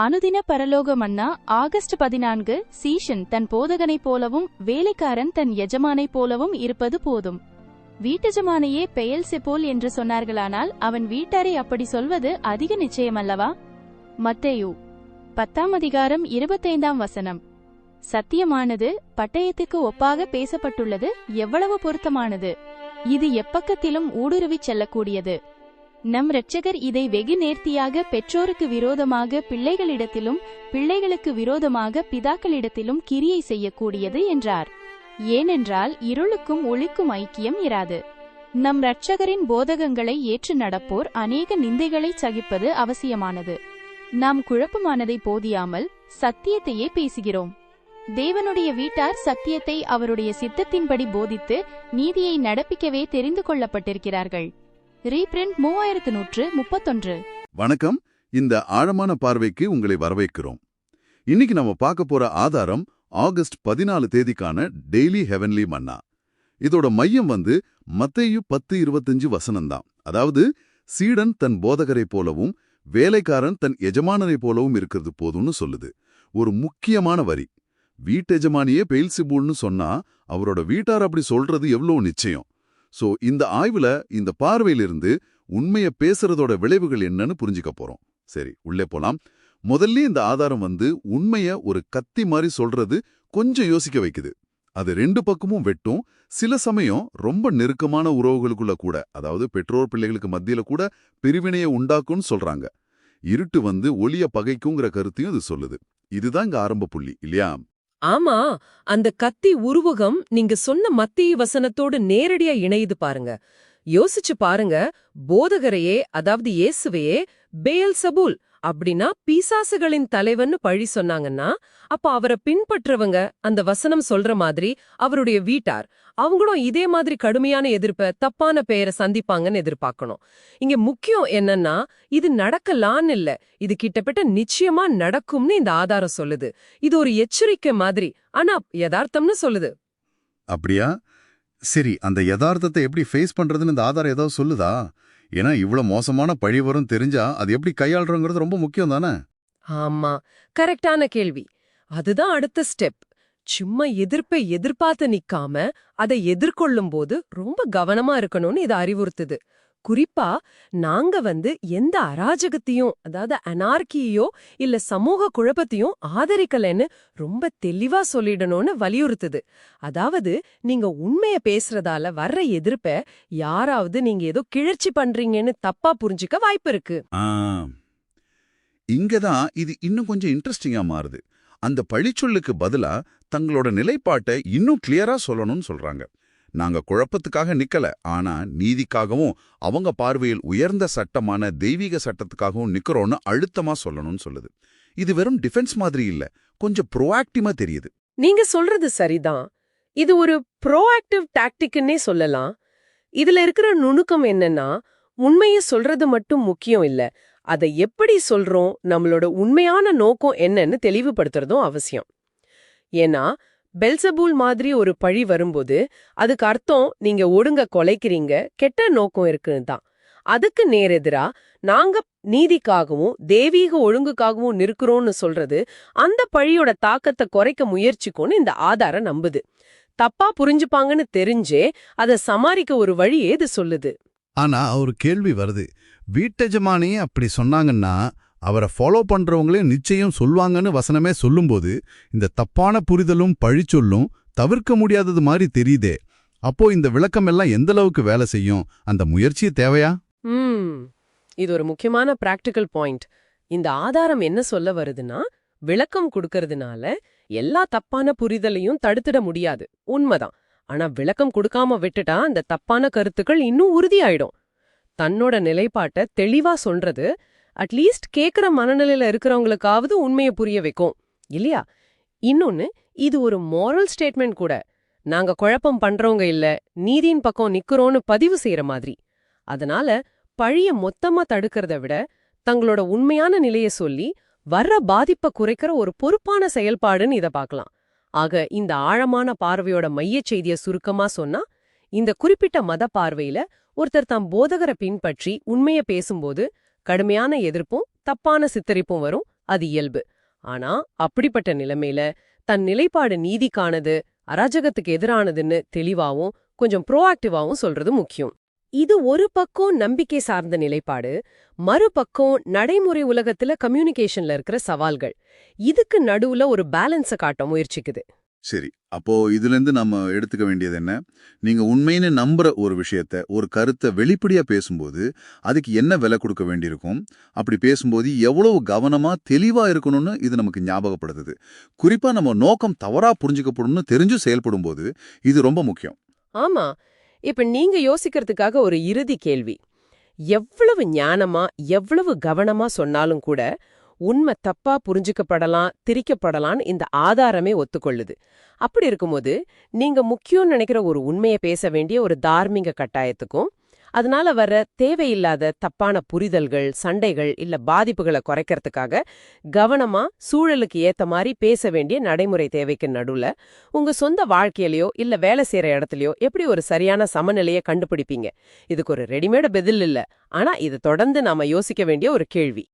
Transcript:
அனுதின பரலோக மன்னா ஆகஸ்ட் பதினான்கு சீஷன் தன் போதகனைப் போலவும் வேலைக்காரன் தன் எஜமானைப் போலவும் இருப்பது போதும். வீட்டெஜமானையே பெயல் செப்போல் என்று சொன்னார்களானால் அவன் வீட்டாரை அப்படி சொல்வது அதிக நிச்சயமல்லவா? மத்தேயு பத்தாம் அதிகாரம் இருபத்தைந்தாம் வசனம். சத்தியமானது பட்டயத்துக்கு ஒப்பாக பேசப்பட்டுள்ளது எவ்வளவு பொருத்தமானது? இது எப்பக்கத்திலும் ஊடுருவிச் செல்லக்கூடியது. நம் இரட்சகர் இதை வெகு நேர்த்தியாக பெற்றோருக்கு விரோதமாக பிள்ளைகளிடத்திலும் பிள்ளைகளுக்கு விரோதமாக பிதாக்களிடத்திலும் கிரியை செய்யக்கூடியது என்றார். ஏனென்றால் இருளுக்கும் ஒளிக்கும் ஐக்கியம் இராது. நம் இரட்சகரின் போதகங்களை ஏற்று நடப்போர் அநேக நிந்தைகளை சகிப்பது அவசியமானது. நாம் குழப்பமானதை போதியாமல் சத்தியத்தையே பேசுகிறோம். தேவனுடைய வீட்டார் சத்தியத்தை அவருடைய சித்தத்தின்படி போதித்து நீதியை நடப்பிக்கவே தெரிந்து கொள்ளப்பட்டிருக்கிறார்கள். ரீபிரிண்ட் மூவாயிரத்து நூற்று முப்பத்தொன்று. வணக்கம். இந்த ஆழமான பார்வைக்கு உங்களை வரவேற்கிறோம். இன்னைக்கு நம்ம பார்க்க போற ஆதாரம் ஆகஸ்ட் பதினாலு தேதிக்கான டெய்லி ஹெவன்லி மன்னா. இதோட மையம் வந்து மத்தையு பத்து இருபத்தஞ்சு வசனம்தான். அதாவது சீடன் தன் போதகரை போலவும் வேலைக்காரன் தன் எஜமானரை போலவும் இருக்கிறது போதும்னு சொல்லுது. ஒரு முக்கியமான வரி. வீட்டெஜமானியே பெயில்சிபூல்னு சொன்னா அவரோட வீட்டார் அப்படி சொல்றது எவ்வளோ நிச்சயம்? சோ இந்த ஆய்வுல இந்த பார்வையிலிருந்து உண்மைய பேசுறதோட விளைவுகள் என்னன்னு புரிஞ்சுக்க போறோம். சரி உள்ளே போலாம். முதல்ல இந்த ஆதாரம் வந்து உண்மைய ஒரு கத்தி மாதிரி சொல்றது கொஞ்சம் யோசிக்க வைக்குது. அது ரெண்டு பக்கமும் வெட்டும். சில சமயம் ரொம்ப நெருக்கமான உறவுகளுக்குள்ள கூட அதாவது பெற்றோர் பிள்ளைகளுக்கு மத்தியில கூட பிரிவினையை உண்டாக்கும்னு சொல்றாங்க. இருட்டு வந்து ஒளிய பகைக்குங்கிற கருத்தையும் இது சொல்லுது. இதுதான் இங்க ஆரம்ப புள்ளி இல்லையா? ஆமா அந்த கத்தி உருவகம் நீங்க சொன்ன மத்திய வசனத்தோடு நேரடியா இணையுது பாருங்க. யோசிச்சு பாருங்க போதகரையே அதாவது இயேசுவையே பேயல் சபூல் அப்படின்னா பீசாசுகளின் தலைவன் பழி சொன்னாங்கன்னா அப்ப அவரை பின்பற்றவங்க அந்த வசனம் சொல்ற மாதிரி அவருடைய வீட்டார் அவங்களும் இதே மாதிரி கடுமையான எதிர்ப்ப தப்பான பெயரை சந்திப்பாங்கன்னு எதிர்பார்க்கணும். இங்க முக்கியம் என்னன்னா இது நடக்கலான்னு இல்ல இது கிட்டத்தட்ட நிச்சயமா நடக்கும்னு இந்த ஆதாரம் சொல்லுது. இது ஒரு எச்சரிக்கை மாதிரி ஆனா யதார்த்தம்னு சொல்லுது. அப்படியா? சரி அந்த யதார்த்தத்தை எப்படி ஃபேஸ் பண்றதுன்னு இந்த ஆதாரம் ஏதாவது சொல்லுதா? ஏன்னா இவ்வளவு மோசமான பழி வரும் தெரிஞ்சா அது எப்படி கையாளுறோங்கிறது ரொம்ப முக்கியம் தானே? ஆமா. கரெக்டான கேள்வி. அதுதான் அடுத்த ஸ்டெப். சும்மா எதிர்ப்பை எதிர்பார்த்து நிக்காம அதை எதிர்கொள்ளும் போது ரொம்ப கவனமா இருக்கணும்னு இது அறிவுறுத்துது. குறிப்பா நாங்க வந்து எந்த அராஜகத்தையும் அதாவது அனார்கியோ இல்ல சமூக குழப்பத்தையும் ஆதரிக்கலைன்னு ரொம்ப தெளிவா சொல்லிடணும்னு வலியுறுத்துது. அதாவது நீங்க உண்மைய பேசுறதால வர்ற எதிர்ப்ப யாராவது நீங்க ஏதோ கிளர்ச்சி பண்றீங்கன்னு தப்பா புரிஞ்சுக்க வாய்ப்பு இருக்கு. இங்கதான் இது இன்னும் கொஞ்சம் இன்ட்ரெஸ்டிங்கா மாறுது. அந்த பழிச்சொல்லுக்கு பதிலா தங்களோட நிலைப்பாட்டை இன்னும் கிளியரா சொல்லணும்னு சொல்றாங்க. நாங்க குழப்பத்துக்காக நிக்கல. ஆனா நீதிக்காகவும் அவங்க பார்வையில் உயர்ந்த சட்டமான தெய்வீக சட்டத்துக்காகவும் நிக்கிறோம்னு அழுத்தமா சொல்லணும்னு சொல்லுது. இது வெறும் டிஃபென்ஸ் மாதிரி இல்ல. கொஞ்சம் ப்ரோஆக்டிவா தெரியுது. நீங்க சொல்றது சரிதான். இது ஒரு ப்ரோஆக்டிவ் டாக்டிக்னே சொல்லலாம். இதுல இருக்கிற நுணுக்கம் என்னன்னா உண்மைய சொல்றது மட்டும் முக்கியம் இல்ல. அதை எப்படி சொல்றோம்? நம்மளோட உண்மையான நோக்கம் என்னன்னு தெளிவுபடுத்துறதும் அவசியம். ஏன்னா பெல்சபூல் மாதிரி ஒரு பழி வரும்போது அதுக்கு அர்த்தம் நீங்க ஒடுங்க கொலைக்கிறீங்க கெட்ட நோக்கம் இருக்குன்னு தான். அதுக்கு நேரெதிரா நாங்க நீதிக்காகவும் தெய்வீக ஒழுங்குக்காகவும் நிற்கிறோம்னு சொல்றது அந்த பழியோட தாக்கத்தை குறைக்க முயற்சிக்கும்னு இந்த ஆதாரம் நம்புது. தப்பா புரிஞ்சுப்பாங்கன்னு தெரிஞ்சே அதை சமாளிக்க ஒரு வழி ஏது சொல்லுது? ஆனா ஒரு கேள்வி வருது. வீட்டெஜமானியே அப்படி சொன்னாங்கன்னா அவரை ஃபாலோ பண்றவங்களே நிச்சயம் சொல்வாங்கன்னு வசனமே சொல்லும்போது இந்த தப்பான புரிதலும் பழிச்சொல்லும் தவிர்க்க முடியாதது மாதிரி தெரியுதே. அப்போ இந்த விளக்கம் எல்லாம் எந்த அளவுக்கு வேலை செய்யும்? அந்த முயற்சி தேவையா? ம். இது ஒரு முக்கியமான பிராக்டிக்கல் பாயிண்ட் இந்த ஆதாரம் என்ன சொல்ல வருதுன்னா விளக்கம் கொடுக்கறதுனால எல்லா தப்பான புரிதலையும் தடுத்துட முடியாது. உண்மைதான். ஆனா விளக்கம் கொடுக்காம விட்டுட்டா அந்த தப்பான கருத்துக்கள் இன்னும் உறுதியாயிடும். தன்னோட நிலைப்பாட்ட தெளிவா சொல்றது அட்லீஸ்ட் கேக்குற மனநிலையில இருக்கிறவங்களுக்காவது உண்மையை புரிய வைக்கும். இல்லையா? இன்னொன்னு இது ஒரு மாரல் ஸ்டேட்மெண்ட் கூட. நாங்க குழப்பம் பண்றவங்க இல்ல நீதியின் பக்கம் நிக்கிறோம்னு பதிவு செய்யற மாதிரி. அதனால பழிய மொத்தமா தடுக்கிறத விட தங்களோட உண்மையான நிலைய சொல்லி வர்ற பாதிப்பை குறைக்கிற ஒரு பொறுப்பான செயல்பாடுன்னு இத பார்க்கலாம் ஆக இந்த ஆழமான பார்வையோட மையச் செய்திய சுருக்கமா சொன்னா இந்த குறிப்பிட்ட மத பார்வையில ஒருத்தர் தாம் போதகரை பின்பற்றி உண்மைய பேசும்போது கடுமையான எதிர்ப்பும் தப்பான சித்தரிப்பும் வரும். அது இயல்பு. ஆனா அப்படிப்பட்ட நிலைமையில தன் நிலைப்பாடு நீதிக்கானது அராஜகத்துக்கு எதிரானதுன்னு தெளிவாவும் கொஞ்சம் ப்ரோஆக்டிவாவும் சொல்றது முக்கியம். இது ஒரு பக்கம் நம்பிக்கை சார்ந்த நிலைப்பாடு மறுபக்கம் நடைமுறை உலகத்துல கம்யூனிகேஷன்ல இருக்கிற சவால்கள். இதுக்கு நடுவுல ஒரு பேலன்ஸ காட்ட முயற்சிக்குது. சரி. அப்போ இதுல இருந்து நம்ம எடுத்துக்க வேண்டியது என்ன? நீங்க உண்மைன்னு நம்புற ஒரு விஷயத்த ஒரு கருத்தை வெளிப்படையாக பேசும்போது அதுக்கு என்ன விலை கொடுக்க வேண்டியிருக்கும்? அப்படி பேசும்போது எவ்வளவு கவனமா தெளிவா இருக்கணும்னு இது நமக்கு ஞாபகப்படுத்துது. குறிப்பா நம்ம நோக்கம் தவறா புரிஞ்சுக்கப்படும்னு தெரிஞ்சு செயல்படும் போது இது ரொம்ப முக்கியம். ஆமா. இப்ப நீங்க யோசிக்கிறதுக்காக ஒரு இறுதி கேள்வி. எவ்வளவு ஞானமா எவ்வளவு கவனமா சொன்னாலும் கூட உண்மை தப்பா புரிஞ்சுக்கப்படலாம் திரிக்கப்படலாம்னு இந்த ஆதாரமே ஒத்துக்கொள்ளுது. அப்படி இருக்கும்போது நீங்க முக்கியம்னு நினைக்கிற ஒரு உண்மையை பேச வேண்டிய ஒரு தார்மீக கட்டாயத்துக்கும் அதனால வர்ற தேவையில்லாத தப்பான புரிதல்கள் சண்டைகள் இல்ல பாதிப்புகளை குறைக்கிறதுக்காக கவனமா சூழலுக்கு ஏத்த மாதிரி பேச வேண்டிய நடைமுறை தேவைக்கு நடுவுல உங்க சொந்த வாழ்க்கையிலயோ இல்ல வேலை செய்யற இடத்துலயோ எப்படி ஒரு சரியான சமநிலையை கண்டுபிடிப்பீங்க? இதுக்கு ஒரு ரெடிமேட பதில் இல்ல. ஆனா இது தொடர்ந்து நாம யோசிக்க வேண்டிய ஒரு கேள்வி.